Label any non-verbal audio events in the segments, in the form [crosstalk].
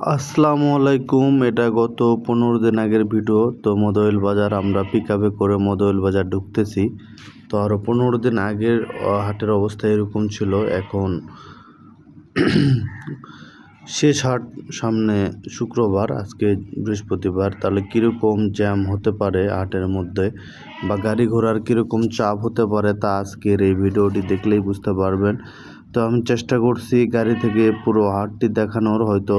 আসসালামু আলাইকুম, এটা গত পনেরো দিন আগের ভিডিও। তো মদইল বাজার, আমরা পিক আপে করে মদইল বাজার ঢুকতেছি। তো আরও পনেরো দিন আগের হাটের অবস্থা এরকম ছিল। এখন [clears throat] শেষ হাট সামনে শুক্রবার, আজকে বৃহস্পতিবার। তাহলে কীরকম জ্যাম হতে পারে হাটের মধ্যে? বা গাড়ি ঘোড়ার কীরকম চাপ হতে পারে তা আজকের এই ভিডিওটি দেখলেই বুঝতে পারবেন। তো আমি চেষ্টা করছি গাড়ি থেকে পুরো হাটটি দেখানোর। হয়তো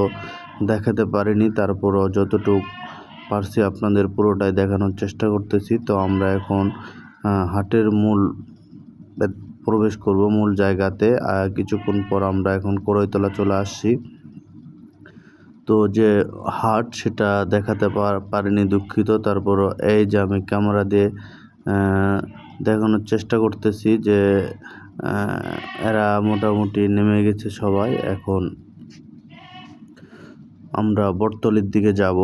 দেখাতে পারিনি। তারপরও যতটুকু পারছি আপনাদের পুরোটাই দেখানোর চেষ্টা করতেছি। তো আমরা এখন হাটের মূল প্রবেশ করব মূল জায়গাতে। কিছুক্ষণ পর আমরা এখন কড়ইতলা চলে আসছি। তো যে হাট, সেটা দেখাতে পার- পারিনি দুঃখিত। তারপরও এই যে আমি ক্যামেরা দিয়ে দেখানোর চেষ্টা করতেছি যে এরা মোটামুটি নেমে গেছে সবাই। এখন আমরা বটতলির দিকে যাব।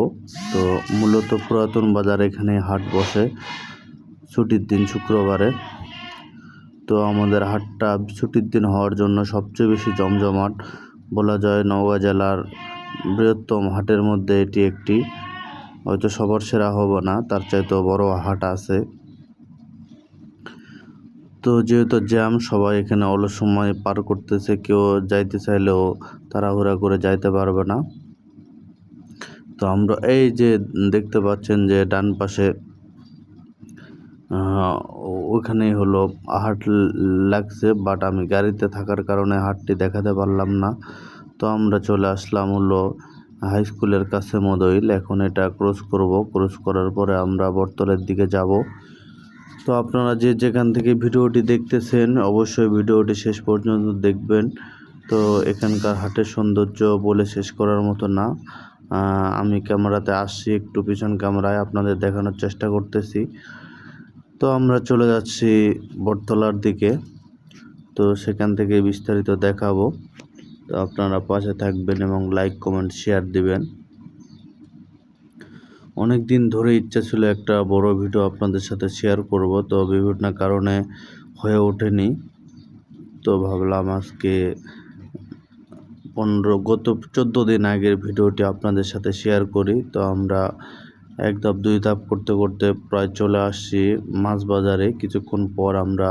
তো মূলত পুরাতন বাজার এখানে হাট বসে ছুটির দিন শুক্রবারে। তো আমাদের হাটটা ছুটির দিন হওয়ার জন্য সবচেয়ে বেশি জমজমাট বলা যায় নওগাঁ জেলার বৃহত্তম হাটের মধ্যে এটি একটি। হয়তো সবার সেরা হবে না, তার চাইতেও বড় হাট আছে। তো যেহেতু জ্যাম, সবাই এখানে অলস সময় পার করতেছে, কেউ যাইতে চাইলেও তাড়াহুড়া করে যাইতে পারবে না। তো আমরা এই যে দেখতে পাচ্ছেন যে ডান পাশে ওখানেই হলো হাট লাগছে বাট আমি গাড়িতে থাকার কারণে হাটটি দেখাতে পারলাম না। তো আমরা চলে আসলাম হলো হাই স্কুলের কাছে মদইল। এখন এটা ক্রস করব। ক্রস করার পরে আমরা বটতলের দিকে যাব। তো আপনারা যে যেখান থেকে ভিডিওটি দেখতেছেন, অবশ্যই ভিডিওটি শেষ পর্যন্ত দেখবেন। তো এখানকার হাটের সৌন্দর্য বলে শেষ করার মতো না। আমি ক্যামেরাতে আসছি, একটু পিছন ক্যামেরায় আপনাদের দেখানোর চেষ্টা করতেছি। তো আমরা চলে যাচ্ছি বটতলার দিকে। তো সেখান থেকে বিস্তারিত দেখাবো। তো আপনারা পাশে থাকবেন এবং লাইক কমেন্ট শেয়ার দিবেন। অনেক দিন ধরে ইচ্ছা ছিল একটা বড় ভিডিও আপনাদের সাথে শেয়ার করব, তো বিভিন্ন কারণে হয়ে ওঠেনি। তো ভাবলাম আজকে পনেরো, গত চোদ্দ দিন আগের ভিডিওটি আপনাদের সাথে শেয়ার করি। তো আমরা এক ধাপ, দুই ধাপ করতে করতে প্রায় চলে আসছি মাছ বাজারে কিছুক্ষণ পর আমরা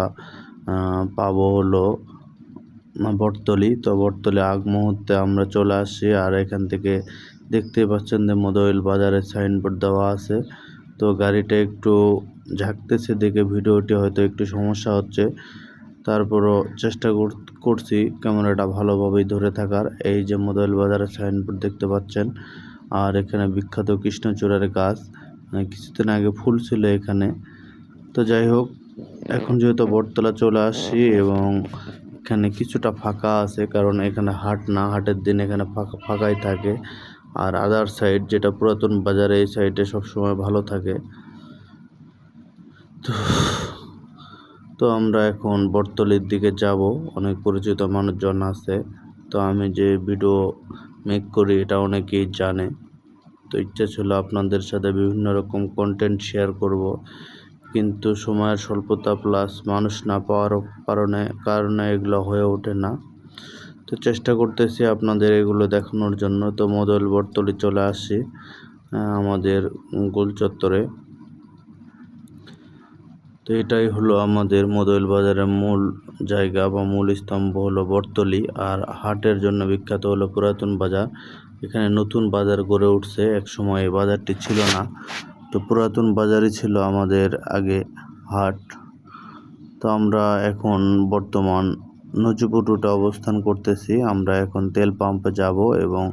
পাবো হলো বটতলি। তো বটতলি আগ মুহূর্তে আমরা চলে আসছি আর এখান থেকে দেখতেই পাচ্ছেন যে মদইল বাজারের সাইনবোর্ড দেওয়া আছে। তো গাড়িটা একটু ঝাঁকতেছে দেখে ভিডিওটি হয়তো একটু সমস্যা হচ্ছে। তারপরও চেষ্টা কর- করছি ক্যামেরাটা ভালোভাবেই ধরে থাকার। এই যে মদইল বাজারের সাইনবোর্ড দেখতে পাচ্ছেন, আর এখানে বিখ্যাত কৃষ্ণচূড়ার গাছ। মানে কিছুদিন আগে ফুল ছিল এখানে। তো যাই হোক, এখন যেহেতু বটতলা চলে আসছি এবং এখানে কিছুটা ফাঁকা আছে, কারণ এখানে হাট না, হাটের দিন এখানে ফাঁকা, ফাঁকাই থাকে। আর আদার সাইড যেটা পুরাতন বাজারে, এই সাইডে সবসময় ভালো থাকে। তো তো আমরা এখন বটতলির দিকে যাব। অনেক পরিচিত মানুষজন আছে। তো আমি যে ভিডিও মেক করি এটা অনেকেই জানে। তো ইচ্ছা ছিল আপনাদের সাথে বিভিন্ন রকম কন্টেন্ট শেয়ার করব। কিন্তু সময়ের স্বল্পতা প্লাস মানুষ না পাওয়ার কারণে কারণে এগুলো হয়ে ওঠে না। তো চেষ্টা করতেছি আপনাদের এগুলো দেখানোর জন্য। তো মদল বটতলি চলে আহ, আমাদের গোল চত্বরে তো এটাই হলো আমাদের মদইল বাজারের মূল জায়গা বা মূল স্তম্ভ হলো বটতলি আর হাটের জন্য বিখ্যাত হলো পুরাতন বাজার। এখানে নতুন বাজার গড়ে উঠছে এক সময় এই বাজারটি ছিল না। তো পুরাতন বাজারই ছিল আমাদের আগে হাট। তো আমরা এখন বর্তমান নজিপুর রুটে অবস্থান করতেছি। আমরা এখন তেল পাম্পে যাব এবং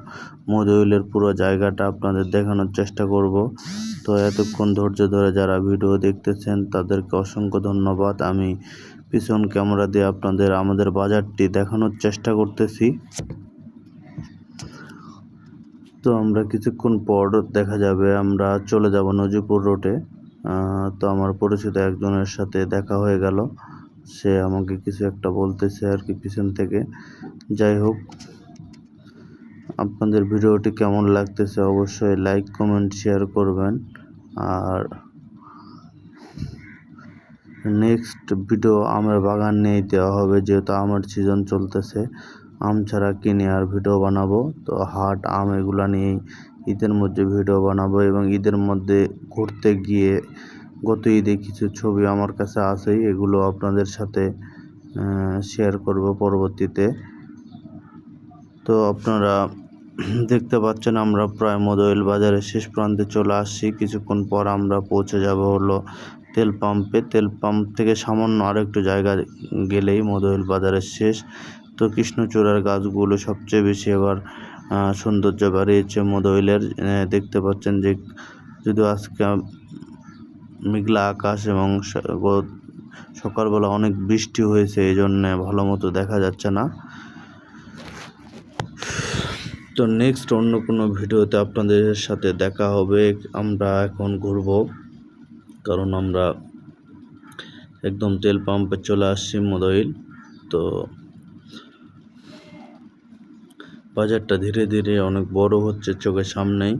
মদইলের পুরো জায়গাটা আপনাদের দেখানোর চেষ্টা করব। তো এতক্ষণ ধৈর্য ধরে যারা ভিডিও দেখতেছেন, তাদেরকে অসংখ্য ধন্যবাদ। আমি পিছন ক্যামেরা দিয়ে আপনাদের, আমাদের বাজারটি দেখানোর চেষ্টা করতেছি। তো আমরা কিছুক্ষণ পর দেখা যাবে, আমরা চলে যাব নজিপুর রোডে। তো আমার পরিচিত একজনের সাথে দেখা হয়ে গেল। সে আমাকে কিছু একটা বলতেছে আর কি পিছন থেকে। যাই হোক আপনাদের ভিডিওটি কেমন লাগতেছে অবশ্যই লাইক কমেন্ট শেয়ার করবেন। আর নেক্সট ভিডিও আমের বাগান নিয়ে দেওয়া হবে, যেহেতু আমের সিজন চলতেছে। আম ছাড়া কিনে আর ভিডিও বানাবো? তো হাট, আম এগুলো নিয়েই ঈদের মধ্যে ভিডিও বানাবো এবং ঈদের মধ্যে ঘুরতে গিয়ে গত ঈদে কিছু ছবি আমার কাছে আছেই, এগুলো আপনাদের সাথে শেয়ার করব পরবর্তীতে। তো আপনারা দেখতে পাচ্ছেন আমরা প্রায় মদইল বাজারের শেষ প্রান্তে চলে আসছি। কিছুক্ষণ পর আমরা পৌঁছে যাব হলো তেল পাম্পে। তেল পাম্প থেকে সামান্য আরেকটু জায়গা গেলেই মদইল বাজারের শেষ। তো কৃষ্ণচূড়ার গাছগুলো সবচেয়ে বেশি এবার সৌন্দর্য বাড়িয়েছে মদইলের দেখতে পাচ্ছেন যে যদিও আজকে মেঘলা আকাশ এবং সকালবেলা অনেক বৃষ্টি হয়েছে এই জন্যে ভালো মতো দেখা যাচ্ছে না। তো নেক্সট অন্য কোনো ভিডিওতে আপনাদের সাথে দেখা হবে। আমরা এখন ঘুরব, কারণ আমরা একদম তেল পাম্পে চলে আসছি মদইল। তো বাজারটা ধীরে ধীরে অনেক বড় হচ্ছে চোখের সামনেই।